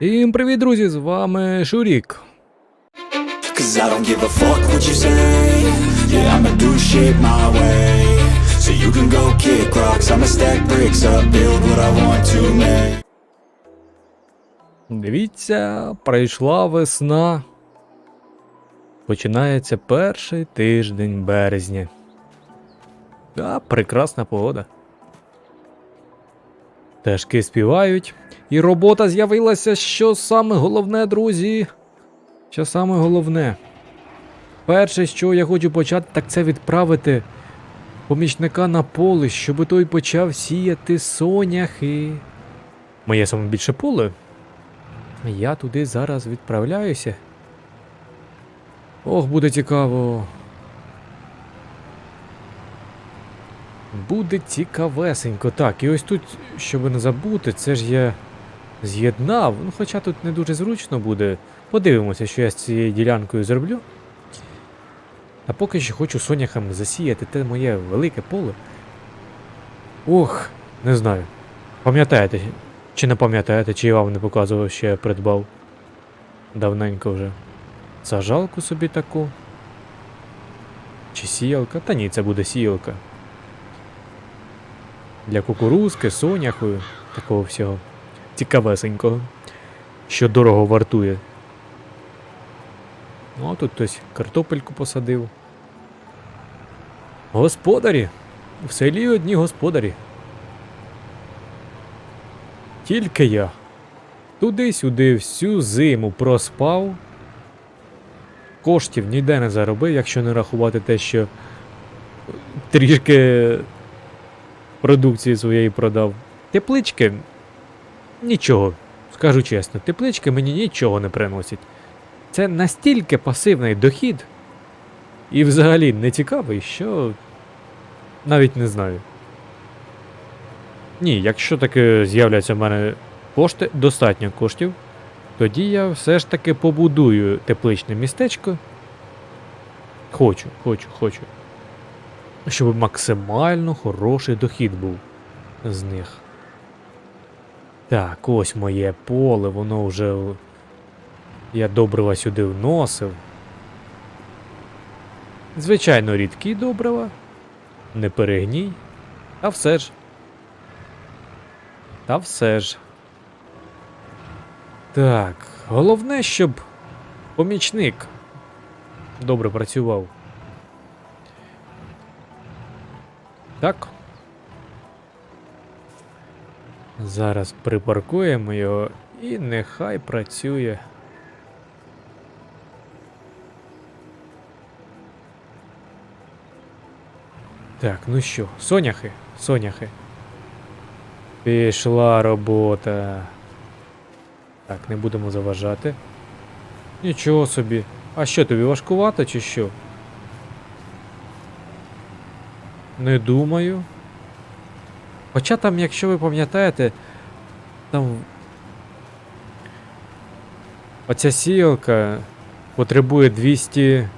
Всім привіт, друзі! З вами Шурік. Дивіться, прийшла весна. Починається перший тиждень березня. А, прекрасна погода. Пташки співають, і робота з'явилася, що саме головне, друзі. Що саме головне. Перше, що я хочу почати, так це відправити помічника на поле, щоб той почав сіяти соняхи. Моє саме більше поле. Я туди зараз відправляюся. Ох, буде цікаво. Буде цікавесенько. Так, і ось тут, щоб не забути, це ж я з'єднав. Ну, хоча тут не дуже зручно буде. Подивимося, що я з цією ділянкою зроблю. А поки що хочу соняхами засіяти те моє велике поле. Ох, не знаю. Пам'ятаєте, чи не пам'ятаєте, чи я вам не показував, що я придбав давненько вже. Сажалку собі таку. Чи сіялка? Та ні, це буде сіялка. Для кукурузки, соняху, такого всього. Цікавесенького. Що дорого вартує. Ну, а тут хтось картопельку посадив. Господарі! В селі одні господарі. Тільки я. Туди-сюди всю зиму проспав. Коштів ніде не заробив, якщо не рахувати те, що трішки продукції своєї продав. Теплички нічого, скажу чесно, теплички мені нічого не приносять. Це настільки пасивний дохід і взагалі не цікавий, що навіть не знаю. Ні, якщо таки з'являться в мене кошти, достатньо коштів, тоді я все ж таки побудую тепличне містечко. Хочу, хочу, хочу. Щоб максимально хороший дохід був з них. Так, ось моє поле, воно вже. Я добрива сюди вносив. Звичайно, рідкі добрива. Не перегній. А все ж. Та все ж. Так, головне, щоб помічник добре працював. Так. Зараз припаркуємо його і нехай працює. Так, ну що, соняхи, соняхи. Пішла робота. Так, не будемо заважати. Нічого собі. А що тобі важкувато чи що? Не думаю. Хоча там, якщо ви пам'ятаєте, там. Оця сіялка потребує 200.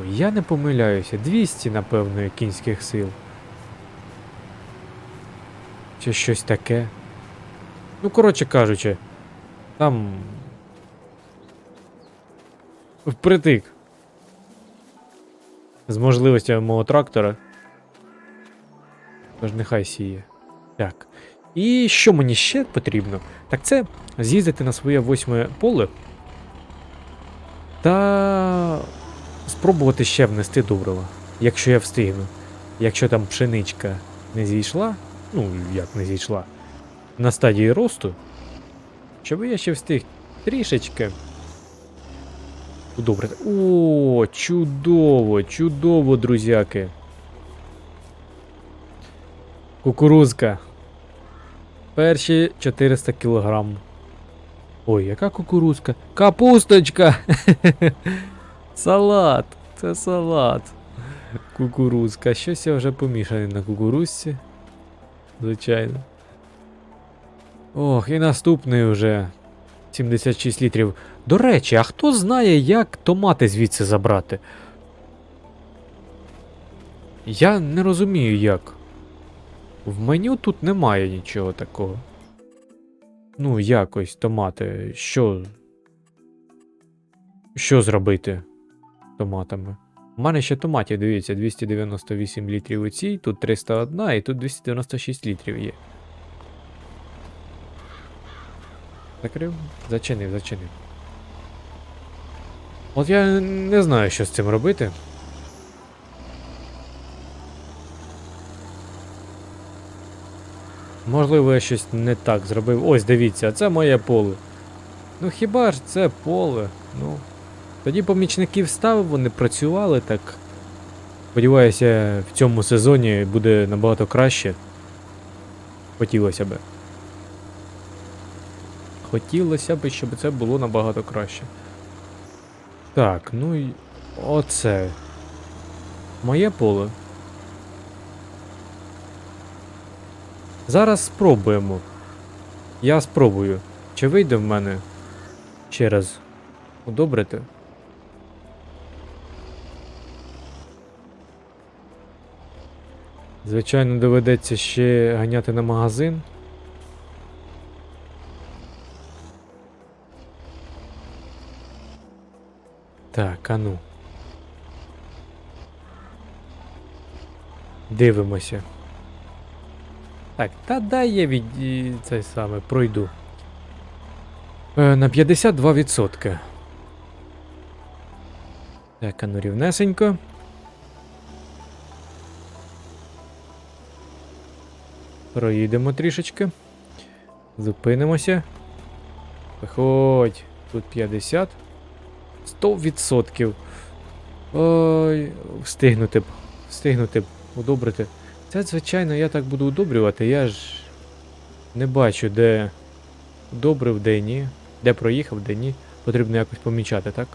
Ой, я не помиляюся. 200, напевно, кінських сил. Чи щось таке. Ну, коротше кажучи, там. Впритик. З можливостями мого трактора. Тож нехай сіє. Так. І що мені ще потрібно? Так це з'їздити на своє восьме поле. Та спробувати ще внести добрива, якщо я встигну. Якщо там пшеничка не зійшла, ну як не зійшла, на стадії росту, щоб я ще встиг трішечки. Добре. О, чудово, чудово, друзяки. Кукурузка. Перші 400 кілограм. Ой, яка кукурузка? Капусточка! салат! Це салат. Кукурузка. Щось я вже помішаний на кукурузці. Звичайно. Ох, і наступний вже 76 літрів. До речі, а хто знає, як томати звідси забрати? Я не розумію як. В меню тут немає нічого такого. Ну, якось томати. Що. Що зробити томатами? У мене ще томатів, дивіться, 298 літрів у цій, тут 301 і тут 296 літрів є. Закрив? Зачинив, зачинив. От я не знаю, що з цим робити. Можливо, я щось не так зробив. Ось дивіться, це моє поле. Ну хіба ж це поле? Ну. Тоді помічників ставив, вони працювали так. Сподіваюся, в цьому сезоні буде набагато краще. Хотілося б. Хотілося б, щоб це було набагато краще. Так, ну і оце. Моє поле. Зараз спробуємо. Я спробую. Чи вийде в мене ще раз удобрити? Звичайно, доведеться ще ганяти на магазин. Так, а ну. Дивимося. Так, та дай я від цей саме пройду. Е, на 52%. Так, а ну рівнесенько. Проїдемо трішечки. Зупинимося. Виходь. Тут 50. 100%. Ой, встигнути б. Встигнути б удобрити. Це, звичайно, я так буду удобрювати. Я ж не бачу, де удобрив, де ні. Де проїхав, де ні. Потрібно якось помічати, так?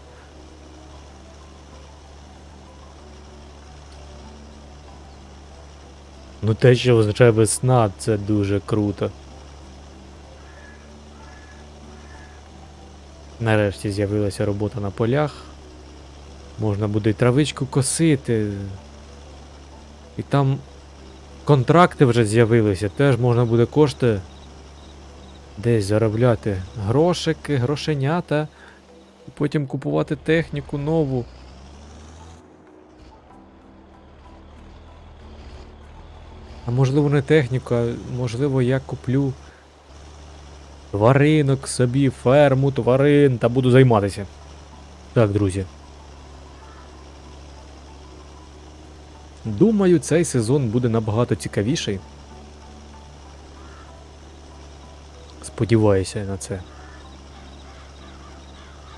Ну те, що означає весна, це дуже круто. Нарешті з'явилася робота на полях. Можна буде травичку косити. І там контракти вже з'явилися, теж можна буде кошти десь заробляти. Грошики, грошенята. І потім купувати техніку нову. А можливо не техніку, а можливо я куплю тваринок собі, ферму, тварин та буду займатися. Так, друзі. Думаю, цей сезон буде набагато цікавіший. Сподіваюся на це.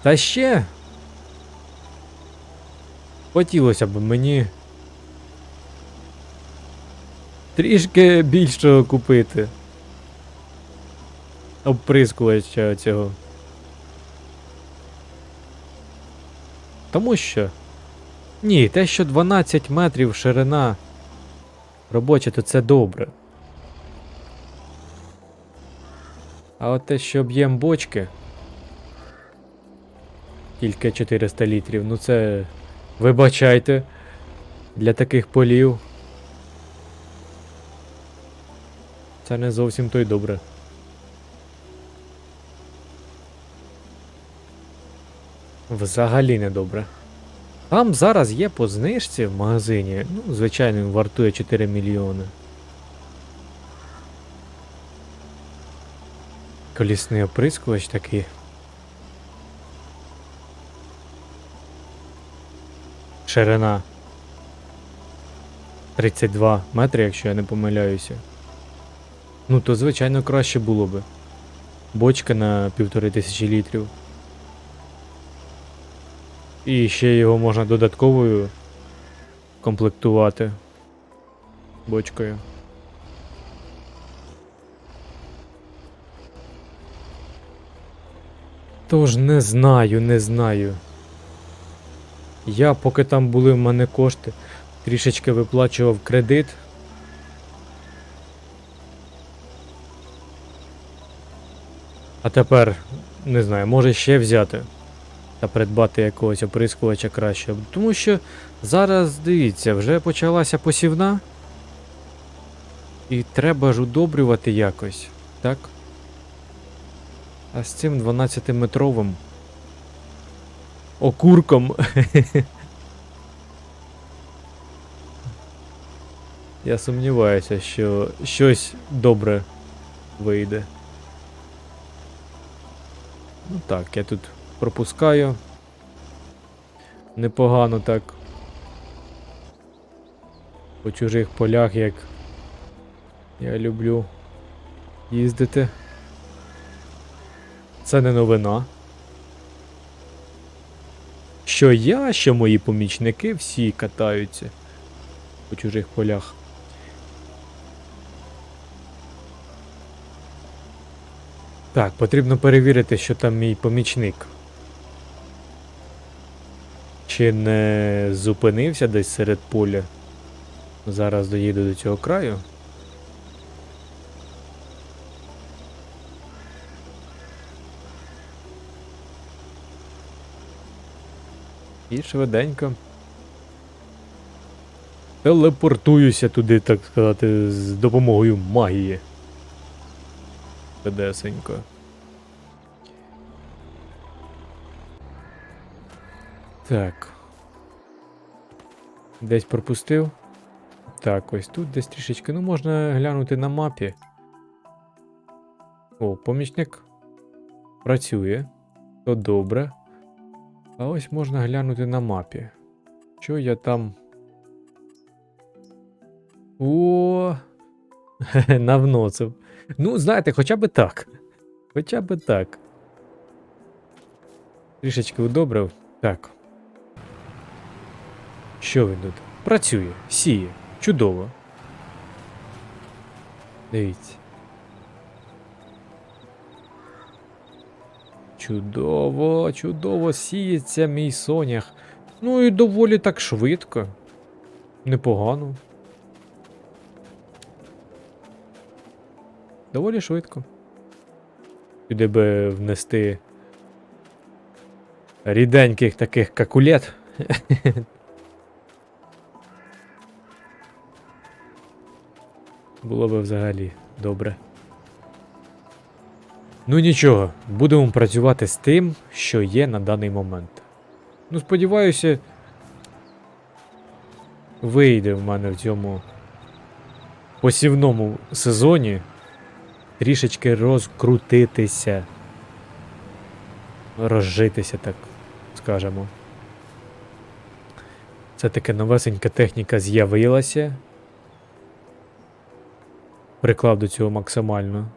Та ще. Хотілося б мені трішки більшого купити. Обприскувача цього. Тому що. Ні, те, що 12 метрів ширина робоча, то це добре. А от те, що об'єм бочки. Тільки 400 літрів, ну це. Вибачайте. Для таких полів. Це не зовсім то й добре. Взагалі не добре. Там зараз є по знижці в магазині. Ну, звичайно, він вартує 4 мільйони. Колісний оприскувач такий. Ширина 32 метри, якщо я не помиляюся. Ну, то звичайно краще було би. Бочка на півтори тисячі літрів. І ще його можна додатковою комплектувати бочкою. Тож не знаю, не знаю. Я, поки там були в мене кошти, трішечки виплачував кредит. А тепер, не знаю, може ще взяти та придбати якогось оприскувача краще. Тому що зараз, дивіться, вже почалася посівна. І треба ж удобрювати якось, так? А з цим 12-метровим окурком. Я сумніваюся, що щось добре вийде. Ну так, я тут пропускаю. Непогано так. По чужих полях, як я люблю їздити. Це не новина. Що я, що мої помічники всі катаються по чужих полях. Так, потрібно перевірити, що там мій помічник. Чи не зупинився десь серед поля. Зараз доїду до цього краю. І швиденько. Телепортуюся туди, так сказати, з допомогою магії. Швидесенько. Так. Десь пропустив. Так, ось тут десь трішечки. Ну, можна глянути на мапі. О, помічник працює. То добре. А ось можна глянути на мапі. Що я там. О, навносив. Ну, знаєте, хоча б так. Хоча б так. Трішечки удобрив. Так. Що він тут? Працює, сіє. Чудово. Дивіться. Чудово, чудово сіється мій сонях. Ну і доволі так швидко. Непогано. Доволі швидко. Сюди би внести ріденьких таких какулет. Було би взагалі добре. Ну нічого, будемо працювати з тим, що є на даний момент. Ну, сподіваюся, вийде в мене в цьому посівному сезоні трішечки розкрутитися. Розжитися, так скажемо. Це таке новесенька техніка з'явилася. Приклав до цього максимально.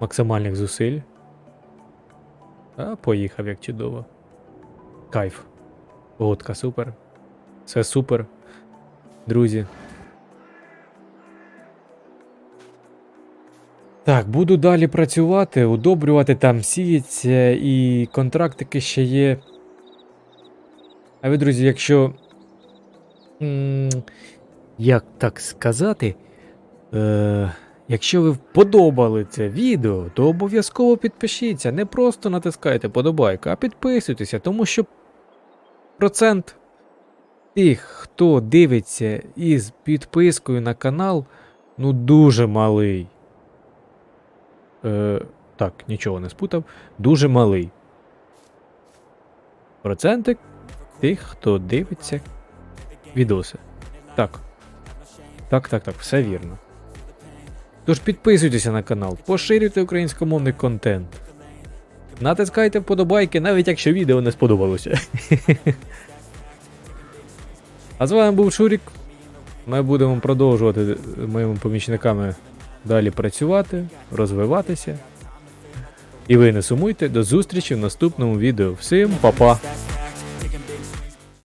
Максимальних зусиль. А поїхав як чудово. Кайф. Погодка супер. Все супер. Друзі. Так, буду далі працювати, удобрювати там сіється і контрактики ще є. А ви, друзі, якщо. Як так сказати? Е, якщо ви вподобали це відео, то обов'язково підпишіться. Не просто натискайте подобайку, а підписуйтеся, тому що процент тих, хто дивиться із підпискою на канал, ну дуже малий. Е, так, нічого не спутав. Дуже малий. Процентик тих, хто дивиться відоси. Так. Так, так, так, все вірно. Тож підписуйтеся на канал, поширюйте українськомовний контент. Натискайте вподобайки, навіть якщо відео не сподобалося. А з вами був Шурік. Ми будемо продовжувати з моїми помічниками далі працювати, розвиватися. І ви не сумуйте, до зустрічі в наступному відео. Всім па-па!